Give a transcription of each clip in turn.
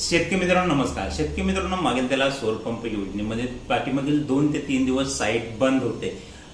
शेतकरी मित्रांनो नमस्कार. शेतकरी मित्रांनो मागील त्याला सौरपंप योजनेमध्ये पाठीमागील दोन ते तीन दिवस साईट बंद होते.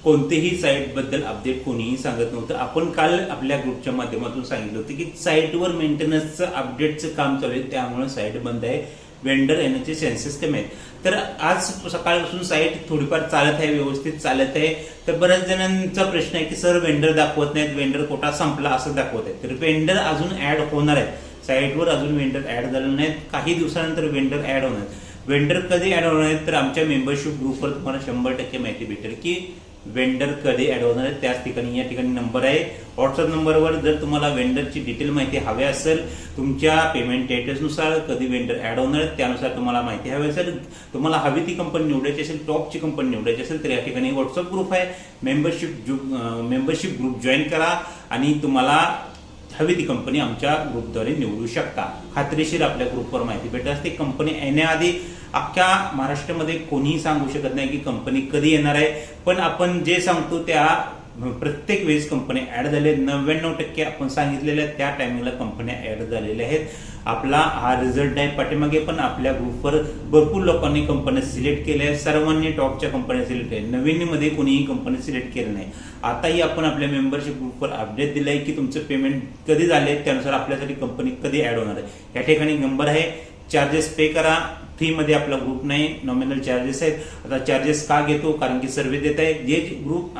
कोणतेही साईटबद्दल अपडेट कोणीही सांगत नव्हतं. आपण काल आपल्या ग्रुपच्या माध्यमातून सांगितलं होतं की साईटवर मेंटेनन्सचं अपडेटचं काम चालू आहे. त्यामुळे साईट बंद आहे. वेंडर येण्याचे चान्सेस कमी आहेत. तर आज सकाळपासून साईट थोडीफार चालत आहे व्यवस्थित चालत आहे. तर बऱ्याच जणांचा प्रश्न आहे की सर वेंडर दाखवत नाहीत. वेंडर कोटा संपला असं दाखवत आहे तर वेंडर अजून ऍड होणार आहेत. साईटवर अजून वेंडर ऍड झाले नाहीत. काही दिवसानंतर वेंडर ऍड होणार वेंडर कधी ऍड होणार आहेत तर आमच्या मेंबरशिप ग्रुपवर तुम्हाला शंभर टक्के माहिती भेटेल की वेंडर कधी ऍड होणार आहेत. त्याच ठिकाणी या ठिकाणी नंबर आहे. व्हॉट्सअप नंबरवर जर तुम्हाला वेंडरची डिटेल माहिती हवी असेल तुमच्या पेमेंट स्टेटसनुसार कधी वेंडर ऍड होणार आहेत त्यानुसार तुम्हाला माहिती हवी असेल. तुम्हाला हवी ती कंपनी निवडायची असेल टॉपची कंपनी निवडायची असेल तर या ठिकाणी व्हॉट्सअप ग्रुप आहे. मेंबरशिप मेंबरशिप ग्रुप जॉईन करा आणि तुम्हाला हवी ती कंपनी आमच्या ग्रुपद्वारे निवडू शकता. खात्रीशीर आपल्या ग्रुपवर माहिती भेटत असते. कंपनी येण्याआधी अख्ख्या महाराष्ट्रामध्ये कोणीही सांगू शकत नाही की कंपनी कधी येणार आहे. पण आपण जे सांगतो त्या प्रत्येक वेळेस कंपनी ऍड झाले. नव्याण्णव टक्के आपण सांगितलेल्या त्या टायमिंगला कंपन्या ऍड झालेल्या आहेत. आपला हा रिझल्ट आहे पाठीमागे पण आपल्या ग्रुपवर भरपूर लोकांनी कंपन्या सिलेक्ट केल्या. आहेत सर्वांनी टॉपच्या कंपन्या सिलेक्ट केल्या. नवीनमध्ये कोणीही कंपनी सिलेक्ट केलं नाही. आताही आपण आपल्या मेंबरशिप ग्रुपवर अपडेट दिला आहे की तुमचं पेमेंट कधी झाले त्यानुसार आपल्यासाठी कंपनी कधी ऍड होणार आहे. या ठिकाणी नंबर आहे. चार्जेस पे करा. फ्रीमध्ये आपला ग्रुप नाही. नॉमिनल चार्जेस आहेत. आता चार्जेस का घेतो? कारण की सर्व्हिस देत आहे. जे ग्रुप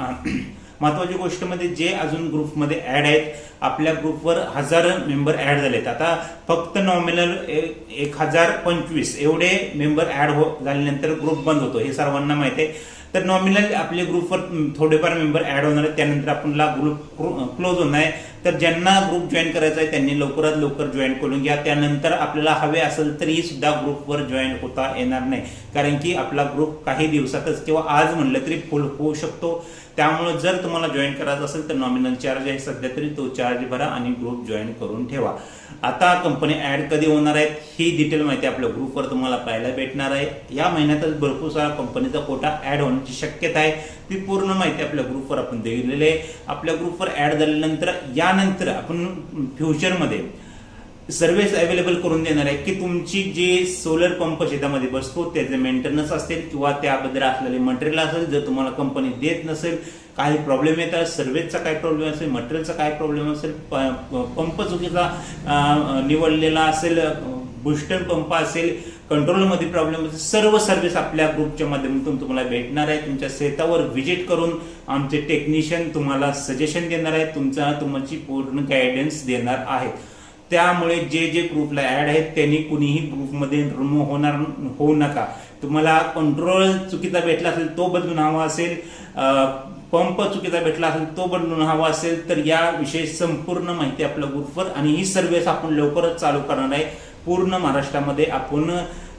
महत्वाची गोष्ट म्हणजे जे अजून ग्रुपमध्ये ॲड आहेत आपल्या ग्रुपवर हजार मेंबर ऍड झालेत. आता फक्त नॉमिनल एक हजार पंचवीस एवढे मेंबर ॲड हो झाल्यानंतर ग्रुप बंद होतो हे सर्वांना माहिती आहे. तर नॉमिनल आपल्या ग्रुपवर थोडेफार मेंबर ॲड होणार आहेत त्यानंतर आपला ग्रुप क्लोज होणार आहे. तर ज्यांना ग्रुप जॉईन करायचा आहे त्यांनी लवकरात लवकर जॉईन करून घ्या. त्यानंतर आपल्याला हवे असेल तरी सुद्धा ग्रुपवर जॉईन होता येणार नाही. कारण की आपला ग्रुप काही दिवसातच किंवा आज म्हणलं तरी फुल होऊ शकतो. त्यामुळे जर तुम्हाला जॉईन करायचं असेल तर नॉमिनल चार्ज आहे. सध्या तरी तो चार्ज भरा आणि ग्रुप जॉईन करून ठेवा. आता कंपनी ऍड कधी होणार आहेत ही डिटेल माहिती आपल्या ग्रुपवर तुम्हाला पाहायला भेटणार आहे. या महिन्यातच भरपूर सारा कंपनीचा कोटा ऍड होण्याची शक्यता आहे. ती पूर्ण माहिती आपल्या ग्रुपवर आपण दिलेली आहे. आपल्या ग्रुपवर ऍड झाल्यानंतर या त्यानंतर आपण फ्युचरमध्ये सर्व्हिस अवेलेबल करून देणार आहे की तुमची जी सोलर पंप शेतामध्ये बसतो त्याचे मेंटेनन्स असेल किंवा त्याबद्दल असलेले मटेरियल असेल जर तुम्हाला कंपनी देत नसेल काही प्रॉब्लेम येतात सर्व्हिसचा काय प्रॉब्लेम असेल मटेरियलचा काय प्रॉब्लेम असेल पंप चुकीचा निवडलेला असेल बुस्टर पंप असेल कंट्रोलमध्ये प्रॉब्लेम असेल सर्व सर्व्हिस आपल्या ग्रुपच्या माध्यमातून तुम्हाला भेटणार आहे. तुमच्या शेतावर व्हिजिट करून आमचे टेक्निशियन तुम्हाला सजेशन देणार आहे तुमचा तुमची पूर्ण गायडन्स देणार आहे त्यामुळे जे जे ग्रुपला ॲड आहेत त्यांनी कुणीही ग्रुपमध्ये रिमूव्ह होणार होऊ नका. तुम्हाला कंट्रोल चुकीचा भेटला असेल तो बदलून हवा असेल. पंप चुकीचा भेटला असेल तो बदलून हवा असेल तर या विषयी संपूर्ण माहिती आपल्या ग्रुपवर आणि ही सर्व्हिस आपण लवकरच चालू करणार आहे. पूर्ण महाराष्ट्रामध्ये आपण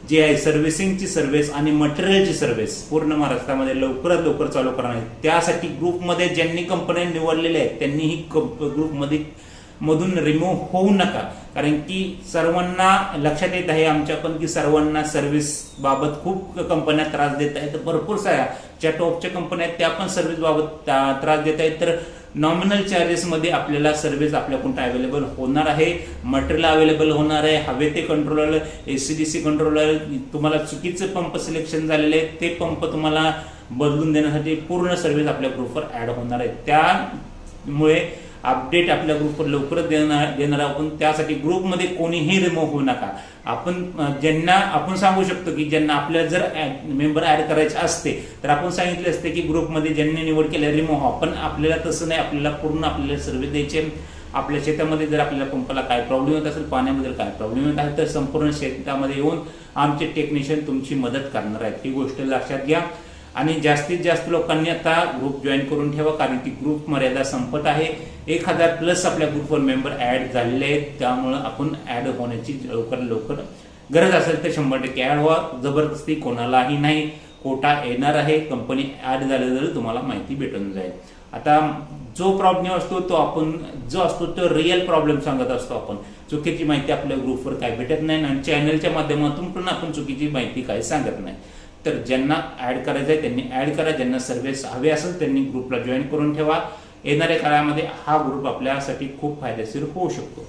जे आहे सर्व्हिसिंगची सर्व्हिस आणि मटेरियलची सर्व्हिस पूर्ण महाराष्ट्रामध्ये लवकरात लवकर चालू करणार आहे. त्यासाठी ग्रुपमध्ये ज्यांनी कंपन्या निवडलेल्या आहेत त्यांनी ही ग्रुपमध्ये मधून रिमूव्ह होऊ नका. कारण की सर्वांना लक्षात येत आहे आमच्या पण की सर्वांना सर्व्हिस बाबत खूप कंपन्या त्रास देत आहेत. भरपूर साऱ्या ज्या टॉपच्या कंपन्या आहेत त्या पण सर्व्हिस बाबत त्रास देत आहेत. तर नॉमिनल चार्जेसमध्ये आपल्याला सर्व्हिस आपल्याकडून अवेलेबल होणार आहे. मटेरियल अवेलेबल होणार आहे. हवे ते controller A C D C controller तुम्हाला चुकीचे पंप सिलेक्शन झालेले आहेत ते पंप तुम्हाला बदलून देण्यासाठी पूर्ण सर्व्हिस आपल्या ग्रुपवर ॲड होणार आहे. त्यामुळे अपडेट आपल्या ग्रुपवर लवकरच देणार देणार आपण त्यासाठी ग्रुपमध्ये कोणीही रिमूव्ह होऊ नका. आपण ज्यांना आपण सांगू शकतो की ज्यांना आपल्याला जर मेंबर ऍड करायचे असते तर आपण सांगितले असते की ग्रुपमध्ये ज्यांनी निवड केलं रिमूव्ह व्हा. पण आपल्याला तसं नाही. आपल्याला पूर्ण आपल्याला सर्वे द्यायचे. आपल्या शेतामध्ये जर आपल्याला पंपाला काय प्रॉब्लेम येत असेल पाण्यामध्ये काय प्रॉब्लेम येत आहे तर संपूर्ण शेतामध्ये येऊन आमचे टेक्निशियन तुमची मदत करणार आहेत. ही गोष्ट लक्षात घ्या. आणि जास्तीत जास्त लोकांनी आता ग्रुप जॉईन करून ठेवा कारण की ग्रुप मर्यादा संपत आहे. एक हजार प्लस आपल्या ग्रुपवर मेंबर ॲड झालेले आहेत. त्यामुळं आपण ॲड होण्याची लवकर लवकर गरज असेल तर शंभर टक्के ॲड व्हा. जबरदस्ती कोणालाही नाही. कोटा येणार आहे. कंपनी ॲड झाले तर तुम्हाला माहिती भेटून जाईल. आता जो प्रॉब्लेम असतो तो आपण जो असतो तो रिअल प्रॉब्लेम सांगत असतो आपण. चुकीची माहिती आपल्या ग्रुपवर काय भेटत नाही आणि चॅनलच्या माध्यमातून पण आपण चुकीची माहिती काय सांगत नाही. तर ज्यांना ऍड करायचं आहे त्यांनी ऍड करा. ज्यांना सर्व्हिस हवे असेल त्यांनी ग्रुपला जॉईन करून ठेवा. येणाऱ्या काळामध्ये हा ग्रुप आपल्यासाठी खूप फायदेशीर होऊ शकतो.